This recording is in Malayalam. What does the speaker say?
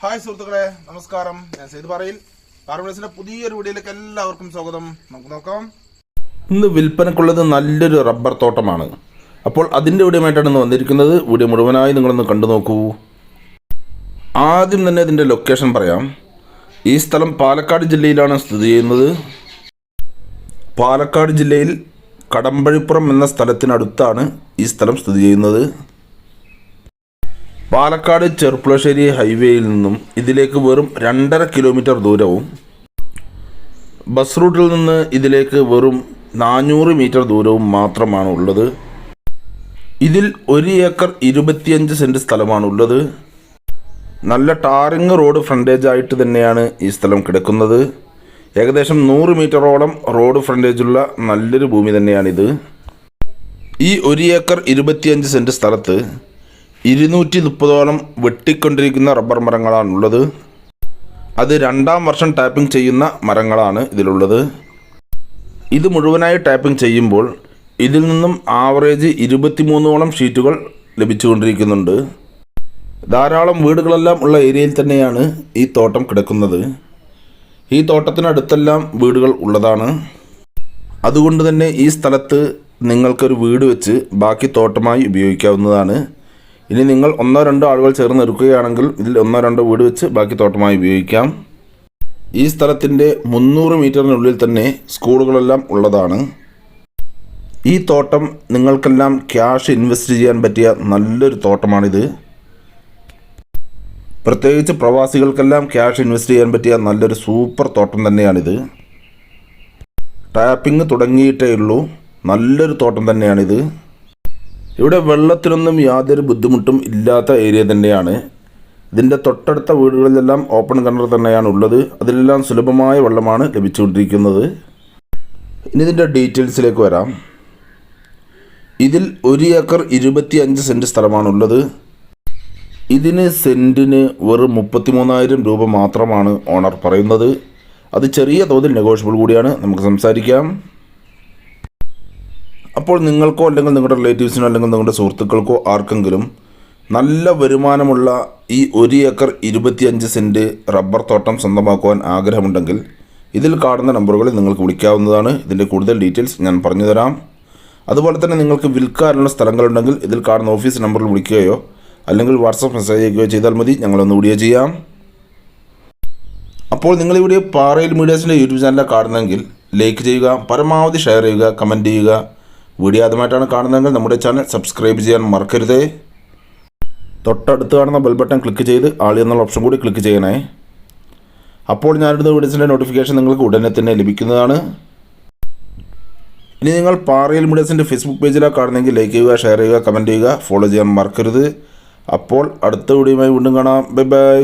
ഹായ് സുഹൃത്തുക്കളെ നമസ്കാരം. ഞാൻ സെയ്ത് പറയിൽ. പാർമേഴ്സിന്റെ പുതിയൊരു വീഡിയോയിലേക്ക് എല്ലാവർക്കും സ്വാഗതം. നമുക്ക് നോക്കാം. ഇന്ന് വിൽപ്പനക്കുള്ളത് നല്ലൊരു റബ്ബർ തോട്ടമാണ്. അപ്പോൾ അതിന്റെ വീഡിയോമായിട്ടാണ് ഇന്ന് വന്നിരിക്കുന്നത്. വീഡിയോ മുഴുവനായി നിങ്ങളൊന്ന് കണ്ടു നോക്കൂ. ആദ്യം തന്നെ ഇതിന്റെ ലൊക്കേഷൻ പറയാം. ഈ സ്ഥലം പാലക്കാട് ജില്ലയിലാണ് സ്ഥിതി ചെയ്യുന്നത്. പാലക്കാട് ജില്ലയിൽ കടമ്പഴിപ്പുറം എന്ന സ്ഥലത്തിനടുത്താണ് ഈ സ്ഥലം സ്ഥിതി ചെയ്യുന്നത്. പാലക്കാട് ചെർപ്പുളശ്ശേരി ഹൈവേയിൽ നിന്നും ഇതിലേക്ക് വെറും രണ്ടര കിലോമീറ്റർ ദൂരവും ബസ് റൂട്ടിൽ നിന്ന് ഇതിലേക്ക് വെറും നാനൂറ് മീറ്റർ ദൂരവും മാത്രമാണ് ഉള്ളത്. ഇതിൽ ഒരു ഏക്കർ ഇരുപത്തിയഞ്ച് സെന്റ് സ്ഥലമാണ് ഉള്ളത്. നല്ല ടാറിങ് റോഡ് ഫ്രണ്ടേജ് ആയിട്ട് തന്നെയാണ് ഈ സ്ഥലം കിടക്കുന്നത്. ഏകദേശം നൂറ് മീറ്ററോളം റോഡ് ഫ്രണ്ടേജുള്ള നല്ലൊരു ഭൂമി തന്നെയാണിത്. ഈ ഒരു ഏക്കർ ഇരുപത്തിയഞ്ച് സെന്റ് സ്ഥലത്ത് ഇരുന്നൂറ്റി മുപ്പതോളം വെട്ടിക്കൊണ്ടിരിക്കുന്ന റബ്ബർ മരങ്ങളാണുള്ളത്. അത് രണ്ടാം വർഷം ടാപ്പിംഗ് ചെയ്യുന്ന മരങ്ങളാണ് ഇതിലുള്ളത്. ഇത് മുഴുവനായി ടാപ്പിംഗ് ചെയ്യുമ്പോൾ ഇതിൽ നിന്നും ആവറേജ് ഇരുപത്തിമൂന്നോളം ഷീറ്റുകൾ ലഭിച്ചുകൊണ്ടിരിക്കുന്നുണ്ട്. ധാരാളം വീടുകളെല്ലാം ഉള്ള ഏരിയയിൽ തന്നെയാണ് ഈ തോട്ടം കിടക്കുന്നത്. ഈ തോട്ടത്തിനടുത്തെല്ലാം വീടുകൾ ഉള്ളതാണ്. അതുകൊണ്ട് തന്നെ ഈ സ്ഥലത്ത് നിങ്ങൾക്കൊരു വീട് വെച്ച് ബാക്കി തോട്ടമായി ഉപയോഗിക്കാവുന്നതാണ്. ഇനി നിങ്ങൾ ഒന്നോ രണ്ടോ ആളുകൾ ചേർന്ന് എടുക്കുകയാണെങ്കിൽ ഇതിൽ ഒന്നോ രണ്ടോ വീട് വെച്ച് ബാക്കി തോട്ടമായി ഉപയോഗിക്കാം. ഈ സ്ഥലത്തിന്റെ മുന്നൂറ് മീറ്ററിനുള്ളിൽ തന്നെ സ്കൂളുകളെല്ലാം ഉള്ളതാണ്. ഈ തോട്ടം നിങ്ങൾക്കെല്ലാം ക്യാഷ് ഇൻവെസ്റ്റ് ചെയ്യാൻ പറ്റിയ നല്ലൊരു തോട്ടമാണിത്. പ്രത്യേകിച്ച് പ്രവാസികൾക്കെല്ലാം ക്യാഷ് ഇൻവെസ്റ്റ് ചെയ്യാൻ പറ്റിയ നല്ലൊരു സൂപ്പർ തോട്ടം തന്നെയാണിത്. ടാപ്പിംഗ് തുടങ്ങിയിട്ടേ ഉള്ളൂ. നല്ലൊരു തോട്ടം തന്നെയാണിത്. ഇവിടെ വെള്ളത്തിനൊന്നും യാതൊരു ബുദ്ധിമുട്ടും ഇല്ലാത്ത ഏരിയ തന്നെയാണ്. ഇതിന്റെ തൊട്ടടുത്ത വീടുകളിലെല്ലാം ഓപ്പൺ കിണർ തന്നെയാണ് ഉള്ളത്. അതിലെല്ലാം സുലഭമായ വെള്ളമാണ് ലഭിച്ചുകൊണ്ടിരിക്കുന്നത്. ഇനി ഇതിന്റെ ഡീറ്റെയിൽസിലേക്ക് വരാം. ഇതിൽ ഒരു ഏക്കർ ഇരുപത്തി അഞ്ച് സെന്റ് സ്ഥലമാണുള്ളത്. ഇതിന് സെന്റിന് വെറും മുപ്പത്തി മൂന്നായിരം രൂപ മാത്രമാണ് ഓണർ പറയുന്നത്. അത് ചെറിയ തോതിൽ നെഗോഷ്യബിൾ കൂടിയാണ്. നമുക്ക് സംസാരിക്കാം. അപ്പോൾ നിങ്ങൾക്കോ അല്ലെങ്കിൽ നിങ്ങളുടെ റിലേറ്റീവ്സിനോ അല്ലെങ്കിൽ നിങ്ങളുടെ സുഹൃത്തുക്കൾക്കോ ആർക്കെങ്കിലും നല്ല വരുമാനമുള്ള ഈ ഒരു ഏക്കർ ഇരുപത്തിയഞ്ച് സെന്റ് റബ്ബർ തോട്ടം സ്വന്തമാക്കുവാൻ ആഗ്രഹമുണ്ടെങ്കിൽ ഇതിൽ കാണുന്ന നമ്പറുകളിൽ നിങ്ങൾക്ക് വിളിക്കാവുന്നതാണ്. ഇതിന്റെ കൂടുതൽ ഡീറ്റെയിൽസ് ഞാൻ പറഞ്ഞു തരാം അതുപോലെ തന്നെ നിങ്ങൾക്ക് വിൽക്കാനുള്ള സ്ഥലങ്ങളുണ്ടെങ്കിൽ ഇതിൽ കാണുന്ന ഓഫീസ് നമ്പറിൽ വിളിക്കുകയോ അല്ലെങ്കിൽ വാട്സപ്പ് മെസ്സേജ് അയക്കുകയോ ചെയ്താൽ മതി. ഞങ്ങളൊന്ന് വീഡിയോ ചെയ്യാം. അപ്പോൾ നിങ്ങളിവിടെ പാറയിൽ മീഡിയാസിന്റെ യൂട്യൂബ് ചാനലിൽ കാണുന്നെങ്കിൽ ലൈക്ക് ചെയ്യുക പരമാവധി ഷെയർ ചെയ്യുക കമന്റ് ചെയ്യുക. വീഡിയോ ആദ്യമായിട്ടാണ് കാണുന്നതെങ്കിൽ നമ്മുടെ ചാനൽ സബ്സ്ക്രൈബ് ചെയ്യാൻ മറക്കരുതേ. തൊട്ടടുത്ത് കാണുന്ന ബെൽ ബട്ടൺ ക്ലിക്ക് ചെയ്ത് ആളി എന്നുള്ള ഓപ്ഷൻ കൂടി ക്ലിക്ക് ചെയ്യണേ. അപ്പോൾ ഞാനിടുന്ന വീഡിയോസിന്റെ നോട്ടിഫിക്കേഷൻ നിങ്ങൾക്ക് ഉടനെ തന്നെ ലഭിക്കുന്നതാണ്. ഇനി നിങ്ങൾ പാറയിൽ മീഡിയസിന്റെ ഫേസ്ബുക്ക് പേജിലാണ് കാണുന്നെങ്കിൽ ലൈക്ക് ചെയ്യുക ഷെയർ ചെയ്യുക കമന്റ് ചെയ്യുക ഫോളോ ചെയ്യാൻ മറക്കരുത്. അപ്പോൾ അടുത്ത വീഡിയോയുമായി വീണ്ടും കാണാം. Bye bye